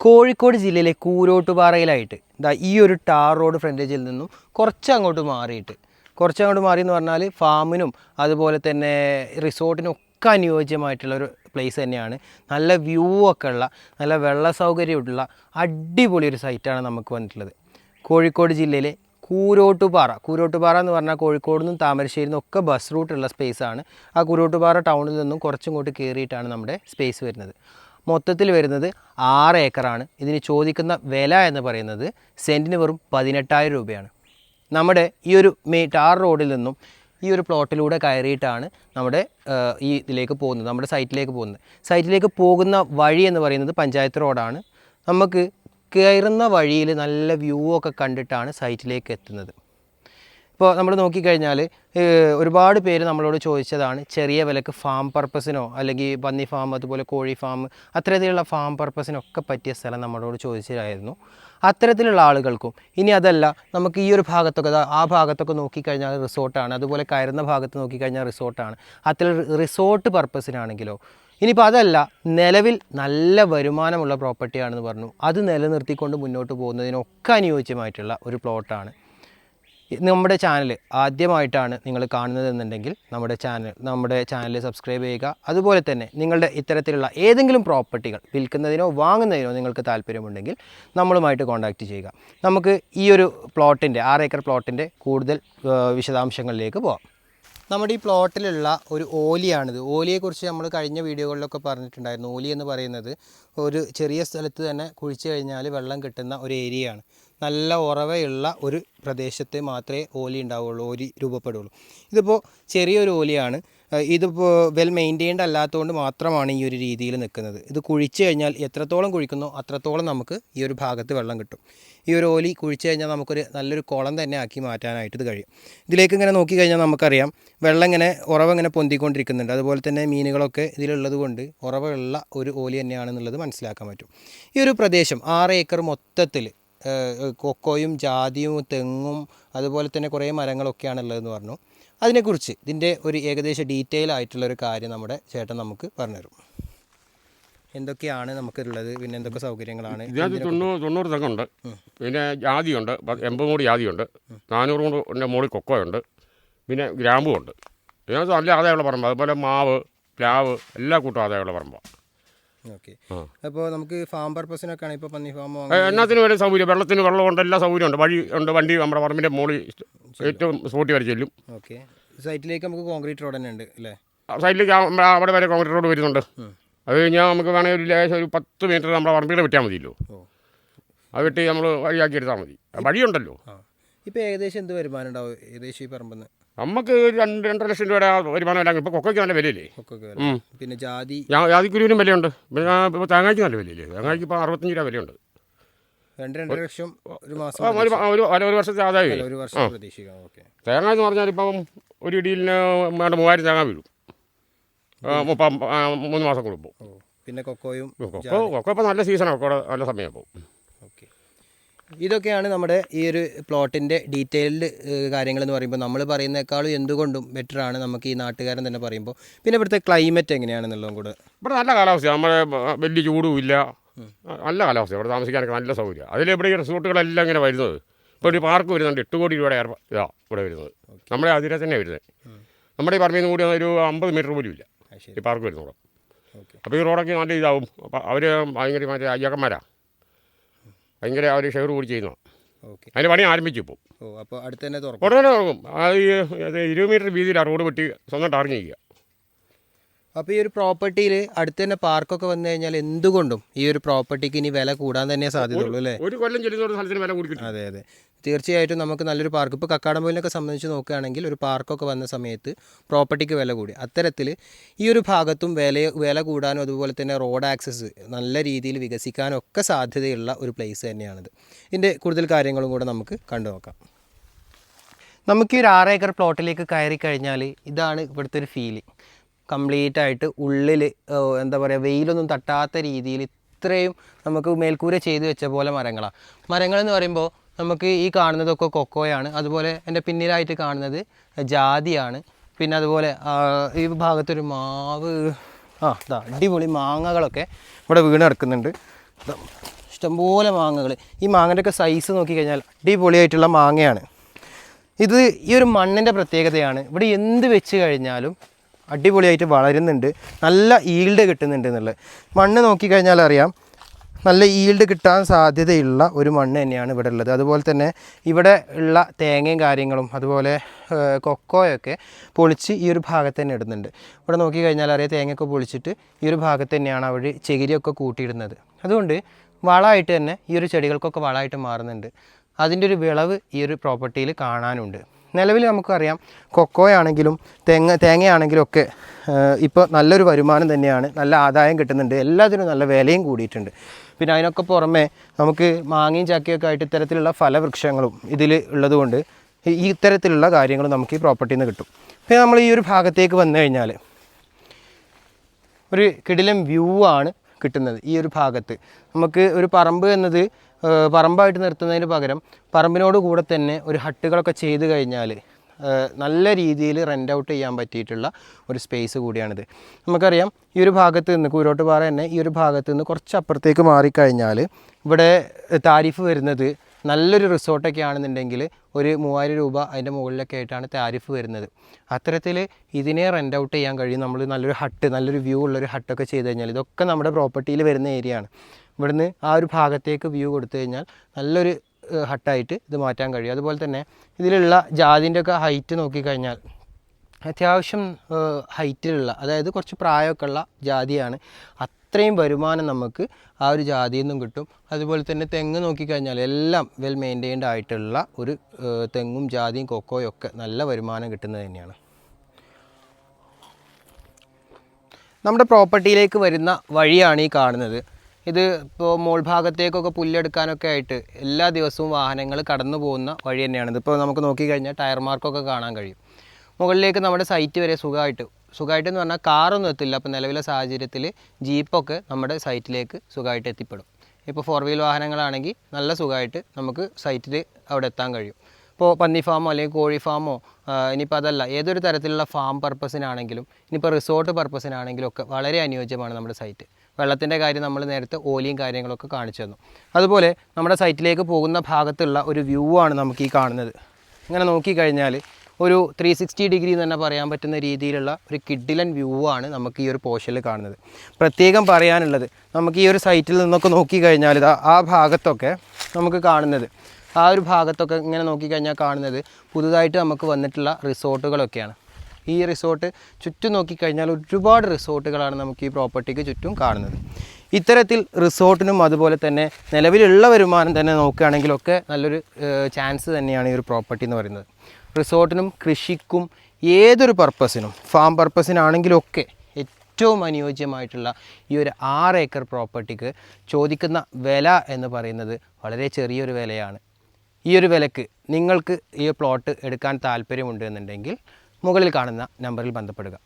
കോഴിക്കോട് ജില്ലയിലെ കൂരോട്ടുപാറയിലായിട്ട് ഇതാ ഈ ഒരു ടാർ റോഡ് ഫ്രണ്ടേജിൽ നിന്നും കുറച്ച് അങ്ങോട്ട് മാറിയിട്ട്. കുറച്ച് അങ്ങോട്ട് മാറി എന്ന് പറഞ്ഞാൽ ഫാമിനും അതുപോലെ തന്നെ റിസോർട്ടിനും ഒക്കെ അനുയോജ്യമായിട്ടുള്ള ഒരു പ്ലേസ് തന്നെയാണ്. നല്ല വ്യൂ ഒക്കെ ഉള്ള നല്ല വെള്ള സൗകര്യമുള്ള അടിപൊളി ഒരു സൈറ്റാണ് നമുക്ക് വന്നിട്ടുള്ളത്. കോഴിക്കോട് ജില്ലയിലെ കൂരോട്ടുപാറ കൂരോട്ടുപാറ എന്ന് പറഞ്ഞാൽ കോഴിക്കോട് നിന്നും താമരശ്ശേരി നിന്നും ഒക്കെ ബസ് റൂട്ടുള്ള സ്പേസാണ് ആ കൂരോട്ടുപാറ ടൗണിൽ നിന്നും കുറച്ചും കൂട്ട് കയറിയിട്ടാണ് നമ്മുടെ സ്പേസ് വരുന്നത്. മൊത്തത്തിൽ വരുന്നത് ആറ് ഏക്കറാണ്. ഇതിന് ചോദിക്കുന്ന വില എന്ന് പറയുന്നത് സെന്റിന് വെറും പതിനെട്ടായിരം രൂപയാണ്. നമ്മുടെ ഈ ഒരു മേ ടാർ റോഡിൽ നിന്നും ഈ ഒരു പ്ലോട്ടിലൂടെ കയറിയിട്ടാണ് നമ്മുടെ ഈ ഇതിലേക്ക് പോകുന്നത് നമ്മുടെ സൈറ്റിലേക്ക് പോകുന്നത്. സൈറ്റിലേക്ക് പോകുന്ന വഴി എന്ന് പറയുന്നത് പഞ്ചായത്ത് റോഡാണ്. നമുക്ക് കയറുന്ന വഴിയിൽ നല്ല വ്യൂ ഒക്കെ കണ്ടിട്ടാണ് സൈറ്റിലേക്ക് എത്തുന്നത്. ഇപ്പോൾ നമ്മൾ നോക്കിക്കഴിഞ്ഞാൽ ഒരുപാട് പേര് നമ്മളോട് ചോദിച്ചതാണ് ചെറിയ വിലക്ക് ഫാം പർപ്പസിനോ അല്ലെങ്കിൽ പന്നി ഫാം അതുപോലെ കോഴി ഫാം അത്തരത്തിലുള്ള ഫാം പർപ്പസിനൊക്കെ പറ്റിയ സ്ഥലം നമ്മളോട് ചോദിച്ചതായിരുന്നു. അത്തരത്തിലുള്ള ആളുകൾക്കും ഇനി അതല്ല നമുക്ക് ഈ ഒരു ഭാഗത്തൊക്കെ ആ ഭാഗത്തൊക്കെ നോക്കിക്കഴിഞ്ഞാൽ റിസോർട്ടാണ് അതുപോലെ കയറുന്ന ഭാഗത്ത് നോക്കിക്കഴിഞ്ഞാൽ റിസോർട്ടാണ്. അത്തരം റിസോർട്ട് പർപ്പസിനാണെങ്കിലോ ഇനിയിപ്പോൾ അതല്ല നിലവിൽ നല്ല വരുമാനമുള്ള പ്രോപ്പർട്ടിയാണെന്ന് പറഞ്ഞു. അത് നിലനിർത്തിക്കൊണ്ട് മുന്നോട്ട് പോകുന്നതിനൊക്കെ അനുയോജ്യമായിട്ടുള്ള ഒരു പ്ലോട്ടാണ്. നമ്മുടെ ചാനൽ ആദ്യമായിട്ടാണ് നിങ്ങൾ കാണുന്നതെന്നുണ്ടെങ്കിൽ നമ്മുടെ ചാനൽ നമ്മുടെ ചാനൽ സബ്സ്ക്രൈബ് ചെയ്യുക. അതുപോലെ തന്നെ നിങ്ങളുടെ ഇത്തരത്തിലുള്ള ഏതെങ്കിലും പ്രോപ്പർട്ടികൾ വിൽക്കുന്നതിനോ വാങ്ങുന്നതിനോ നിങ്ങൾക്ക് താല്പര്യമുണ്ടെങ്കിൽ നമ്മളുമായിട്ട് കോൺടാക്റ്റ് ചെയ്യുക. നമുക്ക് ഈ ഒരു പ്ലോട്ടിന്റെ ആറ് ഏക്കർ പ്ലോട്ടിന്റെ കൂടുതൽ വിശദാംശങ്ങളിലേക്ക് പോകാം നമ്മുടെ ഈ പ്ലോട്ടിലുള്ള ഒരു ഓലിയാണിത്. ഓലിയെക്കുറിച്ച് നമ്മൾ കഴിഞ്ഞ വീഡിയോകളിലൊക്കെ പറഞ്ഞിട്ടുണ്ടായിരുന്നു. ഓലി എന്ന് പറയുന്നത് ഒരു ചെറിയ സ്ഥലത്ത് തന്നെ കുഴിച്ചു കഴിഞ്ഞാൽ വെള്ളം കിട്ടുന്ന ഒരു ഏരിയയാണ് നല്ല ഉറവയുള്ള ഒരു പ്രദേശത്ത് മാത്രമേ ഓലി ഉണ്ടാവുള്ളൂ ഓലി രൂപപ്പെടുള്ളൂ. ഇതിപ്പോൾ ചെറിയൊരു ഓലിയാണ്. ഇതിപ്പോൾ വെൽ മെയിന്റെയിൻഡ് അല്ലാത്തതുകൊണ്ട് മാത്രമാണ് ഈ ഒരു രീതിയിൽ നിൽക്കുന്നത്. ഇത് കുഴിച്ചു കഴിഞ്ഞാൽ എത്രത്തോളം കുഴിക്കുന്നോ അത്രത്തോളം നമുക്ക് ഈ ഒരു ഭാഗത്ത് വെള്ളം കിട്ടും. ഈ ഒരു ഓലി കുഴിച്ചു കഴിഞ്ഞാൽ നമുക്കൊരു നല്ലൊരു കുളം തന്നെ ആക്കി മാറ്റാനായിട്ട് ഇത് കഴിയും. ഇതിലേക്ക് ഇങ്ങനെ നോക്കി കഴിഞ്ഞാൽ നമുക്കറിയാം വെള്ളം ഇങ്ങനെ ഉറവ ഇങ്ങനെ പൊന്തിക്കൊണ്ടിരിക്കുന്നുണ്ട്. അതുപോലെ തന്നെ മീനുകളൊക്കെ ഇതിലുള്ളത് കൊണ്ട് ഉറവുള്ള ഒരു ഓലി തന്നെയാണെന്നുള്ളത് മനസ്സിലാക്കാൻ പറ്റും. ഈ ഒരു പ്രദേശം ആറ് ഏക്കർ മൊത്തത്തിൽ കൊക്കോയും ജാതിയും തെങ്ങും അതുപോലെ തന്നെ കുറേ മരങ്ങളൊക്കെയാണ് ഉള്ളതെന്ന് പറഞ്ഞു. അതിനെക്കുറിച്ച് ഇതിന്റെ ഒരു ഏകദേശം ഡീറ്റെയിൽ ആയിട്ടുള്ള ഒരു കാര്യം നമ്മുടെ ചേട്ടൻ നമുക്ക് പറഞ്ഞുതരും. എന്തൊക്കെയാണ് നമുക്കുള്ളത്? പിന്നെ എന്തൊക്കെ സൗകര്യങ്ങളാണ്? ഇതിനകത്ത് തൊണ്ണൂറ് തൊണ്ണൂറ് തെങ്ങുണ്ട്. പിന്നെ ജാതിയുണ്ട്. എൺപത് മൂടി ജാതിയുണ്ട്. നാനൂറ് മൂടിന്റെ മുകളിൽ കൊക്കോയുണ്ട്. പിന്നെ ഗ്രാമ്പുണ്ട്. ഇതിനകത്ത് നല്ല ആദായമുള്ള പറമ്പ്. അതുപോലെ മാവ് പ്ലാവ് എല്ലാ കൂട്ടം ആദായമുള്ള പറമ്പാണ് ഓക്കെ. അപ്പോൾ നമുക്ക് ഫാം പർപ്പസിനൊക്കെയാണ് ഇപ്പോൾ പന്നി ഫാമോ എല്ലാത്തിനും വരെ സൗകര്യം. വെള്ളത്തിന് വെള്ളമുണ്ട് എല്ലാ സൗകര്യമുണ്ട്. വഴി ഉണ്ട് വണ്ടി നമ്മുടെ പറമ്പിന്റെ മുകളിൽ ഏറ്റവും സ്പോട്ടി വരെ ചെല്ലും. ഓക്കെ. സൈറ്റിലേക്ക് നമുക്ക് കോൺക്രീറ്റ് റോഡ് തന്നെ ഉണ്ട് അല്ലേ? സൈറ്റിലേക്ക് അവിടെ വരെ കോൺക്രീറ്റ് റോഡ് വരുന്നുണ്ട്. അത് കഴിഞ്ഞാൽ നമുക്ക് വേണമെങ്കിൽ ഒരു ലേശം ഒരു പത്ത് മീറ്റർ നമ്മുടെ പറമ്പിൽ വെട്ടിയാൽ മതിയല്ലോ. അത് വെട്ടി നമ്മൾ വഴിയാക്കി എടുത്താൽ മതി. വഴിയുണ്ടല്ലോ. ഇപ്പോൾ ഏകദേശം എന്ത് വരുമാനം ഉണ്ടാവും? ഏകദേശം ഈ പറമ്പെന്ന്? നമുക്ക് രണ്ട് രണ്ടര ലക്ഷം രൂപയുടെ വരുമാനം എല്ലാം ഇപ്പോൾ കൊക്കയ്ക്ക് നല്ല വിലയില്ലേ? പിന്നെ ജാതി. ജാതിക്കുരുവിനും വിലയുണ്ട്. പിന്നെ ഇപ്പോൾ തേങ്ങയ്ക്ക് നല്ല വിലയില്ലേ? തേങ്ങയ്ക്ക് ഇപ്പോൾ അറുപത്തഞ്ച് രൂപ വിലയുണ്ട്. രണ്ട് രണ്ടര ലക്ഷം ഒരു മാസം ഒരു വർഷത്തെ ആദായം ഒരു വർഷം പ്രതീക്ഷിക്കാം. ഓക്കെ. തേങ്ങ എന്ന് പറഞ്ഞാൽ ഇപ്പം ഒരു ഇടിയിലിന് വേണ്ട മൂവായിരം തേങ്ങ വീഴും. മൂന്ന് മാസം കൂടുമ്പോൾ പിന്നെ കൊക്കോയും കൊക്കോ കൊക്കോ ഇപ്പോൾ നല്ല സീസണാണ് കൊക്കോടെ നല്ല സമയം ഓക്കെ ഇതൊക്കെയാണ് നമ്മുടെ ഈ ഒരു പ്ലോട്ടിന്റെ ഡീറ്റെയിൽഡ് കാര്യങ്ങൾ എന്ന് പറയുമ്പോൾ നമ്മൾ പറയുന്നേക്കാളും എന്തുകൊണ്ടും ബെറ്റർ ആണ് നമുക്ക് ഈ നാട്ടുകാരൻ തന്നെ പറയുമ്പോൾ. പിന്നെ ഇവിടുത്തെ ക്ലൈമറ്റ് എങ്ങനെയാണെന്നുള്ളതും കൂടെ. ഇവിടെ നല്ല കാലാവസ്ഥ നമ്മുടെ വലിയ ചൂടും ഇല്ല. നല്ല കാലാവസ്ഥ ഇവിടെ താമസിക്കാനൊക്കെ നല്ല സൗകര്യം. അതിലെവിടെ ഈ റിസോർട്ടുകളെല്ലാം ഇങ്ങനെ വരുന്നത്. ഇപ്പോൾ ഒരു പാർക്ക് വരുന്നുണ്ട്. എട്ട് കോടി രൂപയുടെ ഇതാ ഇവിടെ വരുന്നത്. നമ്മുടെ അതിരെ തന്നെ വരുന്നത്. നമ്മുടെ ഈ പറമ്പിൽ നിന്ന് കൂടി ഒരു അമ്പത് മീറ്റർ പോലും ഇല്ല. ഈ പാർക്ക് വരുന്നോളം അപ്പോൾ ഈ റോഡൊക്കെ നല്ല ഇതാവും. അപ്പോൾ അവർ ഭയങ്കര മറ്റേ അയ്യക്കന്മാരാ ഭയങ്കര അവർ ഷെയർ കൂടി ചെയ്യുന്നു. ഓക്കെ. അതിന്റെ പണി ആരംഭിച്ചു ഇപ്പോൾ ഓ അപ്പോൾ അടുത്ത് തന്നെ തുറക്കും. ഉടനെ തുറക്കും. അത് ഈ ഇരുപത് മീറ്റർ വീതിയിലാണ് റോഡ് വെട്ടി സ്വന്തം ടാറിങ് ചെയ്യുക. അപ്പോൾ ഈ ഒരു പ്രോപ്പർട്ടിയിൽ അടുത്ത് തന്നെ പാർക്കൊക്കെ വന്നു കഴിഞ്ഞാൽ എന്തുകൊണ്ടും ഈ ഒരു പ്രോപ്പർട്ടിക്ക് ഇനി വില കൂടാൻ തന്നെ സാധ്യതയുള്ളൂ അല്ലേ? ഒരു കൊല്ലം ചെല്ലുന്ന സ്ഥലത്തിന് വില കൂടി അതെ അതെ. തീർച്ചയായിട്ടും നമുക്ക് നല്ലൊരു പാർക്ക് ഇപ്പോൾ കക്കാടംപോയിലൊക്കെ സംബന്ധിച്ച് നോക്കുകയാണെങ്കിൽ ഒരു പാർക്കൊക്കെ വന്ന സമയത്ത് പ്രോപ്പർട്ടിക്ക് വില കൂടി. അത്തരത്തിൽ ഈ ഒരു ഭാഗത്തും വില വില കൂടാനും അതുപോലെ തന്നെ റോഡ് ആക്സസ് നല്ല രീതിയിൽ വികസിക്കാനും ഒക്കെ സാധ്യതയുള്ള ഒരു പ്ലേസ് തന്നെയാണിത്. ഇതിന്റെ കൂടുതൽ കാര്യങ്ങളും കൂടെ നമുക്ക് കണ്ടു നോക്കാം. നമുക്ക് ഈ ഒരു ആറ് ഏക്കർ പ്ലോട്ടിലേക്ക് കയറി കഴിഞ്ഞാൽ ഇതാണ് ഇവിടുത്തെ ഒരു ഫീലിംഗ് കംപ്ലീറ്റ് ആയിട്ട് ഉള്ളിൽ എന്താ പറയുക വെയിലൊന്നും തട്ടാത്ത രീതിയിൽ ഇത്രയും നമുക്ക് മേൽക്കൂര ചെയ്തു വെച്ച പോലെ മരങ്ങളാണ് മരങ്ങളെന്ന് പറയുമ്പോൾ നമുക്ക് ഈ കാണുന്നതൊക്കെ കൊക്കോയാണ്. അതുപോലെ എന്റെ പിന്നിലായിട്ട് കാണുന്നത് ജാതിയാണ്. പിന്നെ അതുപോലെ ഈ ഭാഗത്തൊരു മാവ് ആ ഇതാ അടിപൊളി മാങ്ങകളൊക്കെ ഇവിടെ വീണ് കിടക്കുന്നുണ്ട്. ഇഷ്ടംപോലെ മാങ്ങകൾ ഈ മാങ്ങന്റെ ഒക്കെ സൈസ് നോക്കിക്കഴിഞ്ഞാൽ അടിപൊളിയായിട്ടുള്ള മാങ്ങയാണ്. ഇത് ഈ ഒരു മണ്ണിന്റെ പ്രത്യേകതയാണ്. ഇവിടെ എന്ത് വെച്ച് കഴിഞ്ഞാലും അടിപൊളിയായിട്ട് വളരുന്നുണ്ട്. നല്ല ഈൽഡ് കിട്ടുന്നുണ്ട് എന്നുള്ളത്. മണ്ണ് നോക്കിക്കഴിഞ്ഞാൽ അറിയാം നല്ല ഈൽഡ് കിട്ടാൻ സാധ്യതയുള്ള ഒരു മണ്ണ് തന്നെയാണ് ഇവിടെ ഉള്ളത്. അതുപോലെ തന്നെ ഇവിടെ ഉള്ള തേങ്ങയും കാര്യങ്ങളും അതുപോലെ കൊക്കോയൊക്കെ പൊളിച്ച് ഈ ഒരു ഭാഗത്ത് തന്നെ ഇടുന്നുണ്ട്. ഇവിടെ നോക്കിക്കഴിഞ്ഞാൽ അറിയാം തേങ്ങയൊക്കെ പൊളിച്ചിട്ട് ഈ ഒരു ഭാഗത്ത് തന്നെയാണ് അവർ ചകിരിയൊക്കെ കൂട്ടിയിടുന്നത്. അതുകൊണ്ട് വളമായിട്ട് തന്നെ ഈ ഒരു ചെടികൾക്കൊക്കെ വളമായിട്ട് മാറുന്നുണ്ട്. അതിന്റെ ഒരു വിളവ് ഈ ഒരു പ്രോപ്പർട്ടിയിൽ കാണാനുണ്ട്. നിലവിൽ നമുക്കറിയാം കൊക്കോയാണെങ്കിലും തേങ്ങ തേങ്ങയാണെങ്കിലും ഒക്കെ ഇപ്പോൾ നല്ലൊരു വരുമാനം തന്നെയാണ്. നല്ല ആദായം കിട്ടുന്നുണ്ട്. എല്ലാത്തിനും നല്ല വിലയും കൂടിയിട്ടുണ്ട്. പിന്നെ അതിനൊക്കെ പുറമെ നമുക്ക് മാങ്ങയും ചക്കയൊക്കെ ആയിട്ട് ഇത്തരത്തിലുള്ള ഫലവൃക്ഷങ്ങളും ഇതിൽ ഉള്ളതുകൊണ്ട് ഈ ഇത്തരത്തിലുള്ള കാര്യങ്ങൾ നമുക്ക് ഈ പ്രോപ്പർട്ടിയിൽ നിന്ന് കിട്ടും. പിന്നെ നമ്മൾ ഈ ഒരു ഭാഗത്തേക്ക് വന്നു കഴിഞ്ഞാൽ ഒരു കിടിലം വ്യൂ ആണ് കിട്ടുന്നത് ഈ ഒരു ഭാഗത്ത്. നമുക്ക് ഒരു പറമ്പ് എന്നത് പറമ്പായിട്ട് നിർത്തുന്നതിന് പകരം പറമ്പിനോട് കൂടെ തന്നെ ഒരു ഹട്ടുകളൊക്കെ ചെയ്ത് കഴിഞ്ഞാൽ നല്ല രീതിയിൽ റെന്റ് ഔട്ട് ചെയ്യാൻ പറ്റിയിട്ടുള്ള ഒരു സ്പേസ് കൂടിയാണിത്. നമുക്കറിയാം ഈ ഒരു ഭാഗത്ത് നിന്ന് കൂരോട്ട് കൂരോട്ടുപാറ തന്നെ ഈ ഒരു ഭാഗത്ത് നിന്ന് കുറച്ച് അപ്പുറത്തേക്ക് മാറിക്കഴിഞ്ഞാൽ ഇവിടെ താരിഫ് വരുന്നത് നല്ലൊരു റിസോർട്ടൊക്കെ ആണെന്നുണ്ടെങ്കിൽ ഒരു മൂവായിരം രൂപ അതിന്റെ മുകളിലൊക്കെ ആയിട്ടാണ് താരിഫ് വരുന്നത്. അത്തരത്തിൽ ഇതിനെ റെന്റ് ഔട്ട് ചെയ്യാൻ കഴിയും. നമ്മൾ നല്ലൊരു ഹട്ട് നല്ലൊരു വ്യൂ ഉള്ളൊരു ഹട്ടൊക്കെ ചെയ്ത് കഴിഞ്ഞാൽ ഇതൊക്കെ നമ്മുടെ പ്രോപ്പർട്ടിയിൽ വരുന്ന ഏരിയയാണ് ഇവിടുന്ന് ആ ഒരു ഭാഗത്തേക്ക് വ്യൂ കൊടുത്തു കഴിഞ്ഞാൽ നല്ലൊരു ഹട്ടായിട്ട് ഇത് മാറ്റാൻ കഴിയും. അതുപോലെ തന്നെ ഇതിലുള്ള ജാതിന്റെ ഒക്കെ ഹൈറ്റ് നോക്കിക്കഴിഞ്ഞാൽ അത്യാവശ്യം ഹൈറ്റിലുള്ള അതായത് കുറച്ച് പ്രായമൊക്കെ ഉള്ള ജാതിയാണ്. അത്രയും വരുമാനം നമുക്ക് ആ ഒരു ജാതിയിൽ നിന്നും കിട്ടും. അതുപോലെ തന്നെ തെങ്ങ് നോക്കിക്കഴിഞ്ഞാൽ എല്ലാം വെൽ മെയിന്റെയിൻഡ് ആയിട്ടുള്ള ഒരു തെങ്ങും ജാതിയും കൊക്കോയും ഒക്കെ നല്ല വരുമാനം കിട്ടുന്നത് തന്നെയാണ്. നമ്മുടെ പ്രോപ്പർട്ടിയിലേക്ക് വരുന്ന വഴിയാണ് ഈ കാണുന്നത്. ഇത് ഇപ്പോൾ മോൾ ഭാഗത്തേക്കൊക്കെ പുല്ലെടുക്കാനൊക്കെ ആയിട്ട് എല്ലാ ദിവസവും വാഹനങ്ങൾ കടന്നു പോകുന്ന വഴി തന്നെയാണ്. ഇതിപ്പോൾ നമുക്ക് നോക്കിക്കഴിഞ്ഞാൽ ടയർ മാർക്കൊക്കെ കാണാൻ കഴിയും. മുകളിലേക്ക് നമ്മുടെ സൈറ്റ് വരെ സുഖമായിട്ട് സുഖമായിട്ട് എന്ന് പറഞ്ഞാൽ കാറൊന്നും എത്തില്ല. അപ്പോൾ നിലവിലെ സാഹചര്യത്തിൽ ജീപ്പൊക്കെ നമ്മുടെ സൈറ്റിലേക്ക് സുഖമായിട്ട് എത്തിപ്പെടും. ഇപ്പോൾ ഫോർ വീൽ വാഹനങ്ങളാണെങ്കിൽ നല്ല സുഖമായിട്ട് നമുക്ക് സൈറ്റിൽ അവിടെ എത്താൻ കഴിയും. ഇപ്പോൾ പന്നി ഫാമോ അല്ലെങ്കിൽ കോഴി ഫാമോ ഇനിയിപ്പോൾ അതല്ല ഏതൊരു തരത്തിലുള്ള ഫാം പർപ്പസിനാണെങ്കിലും ഇനിയിപ്പോൾ റിസോർട്ട് പർപ്പസിനാണെങ്കിലും ഒക്കെ വളരെ അനുയോജ്യമാണ് നമ്മുടെ സൈറ്റ്. വെള്ളത്തിന്റെ കാര്യം നമ്മൾ നേരത്തെ ഓലിയും കാര്യങ്ങളൊക്കെ കാണിച്ചു തന്നു. അതുപോലെ നമ്മുടെ സൈറ്റിലേക്ക് പോകുന്ന ഭാഗത്തുള്ള ഒരു വ്യൂ ആണ് നമുക്ക് ഈ കാണുന്നത്. ഇങ്ങനെ നോക്കിക്കഴിഞ്ഞാൽ ഒരു ത്രീ സിക്സ്റ്റി ഡിഗ്രി എന്ന് തന്നെ പറയാൻ പറ്റുന്ന രീതിയിലുള്ള ഒരു കിഡിലൻ വ്യൂ ആണ് നമുക്ക് ഈ ഒരു പോർഷനിൽ കാണുന്നത്. പ്രത്യേകം പറയാനുള്ളത് നമുക്ക് ഈ ഒരു സൈറ്റിൽ നിന്നൊക്കെ നോക്കിക്കഴിഞ്ഞാൽ ആ ഭാഗത്തൊക്കെ നമുക്ക് കാണുന്നത്. ആ ഒരു ഭാഗത്തൊക്കെ ഇങ്ങനെ നോക്കിക്കഴിഞ്ഞാൽ കാണുന്നത് പുതുതായിട്ട് നമുക്ക് വന്നിട്ടുള്ള റിസോർട്ടുകളൊക്കെയാണ്. ഈ റിസോർട്ട് ചുറ്റും നോക്കിക്കഴിഞ്ഞാൽ ഒരുപാട് റിസോർട്ടുകളാണ് നമുക്ക് ഈ പ്രോപ്പർട്ടിക്ക് ചുറ്റും കാണുന്നത്. ഇത്തരത്തിൽ റിസോർട്ടിനും അതുപോലെ തന്നെ നിലവിലുള്ള വരുമാനം തന്നെ നോക്കുകയാണെങ്കിലൊക്കെ നല്ലൊരു ചാൻസ് തന്നെയാണ് ഈ ഒരു പ്രോപ്പർട്ടി എന്ന് പറയുന്നത്. റിസോർട്ടിനും കൃഷിക്കും ഏതൊരു പർപ്പസിനും ഫാം പർപ്പസിനാണെങ്കിലൊക്കെ ഏറ്റവും അനുയോജ്യമായിട്ടുള്ള ഈ ഒരു ആറ് ഏക്കർ പ്രോപ്പർട്ടിക്ക് ചോദിക്കുന്ന വില എന്ന് പറയുന്നത് വളരെ ചെറിയൊരു വിലയാണ്. ഈ ഒരു വിലക്ക് നിങ്ങൾക്ക് ഈ പ്ലോട്ട് എടുക്കാൻ താല്പര്യമുണ്ട് എന്നുണ്ടെങ്കിൽ മുകളിൽ കാണുന്ന നമ്പറിൽ ബന്ധപ്പെടുക.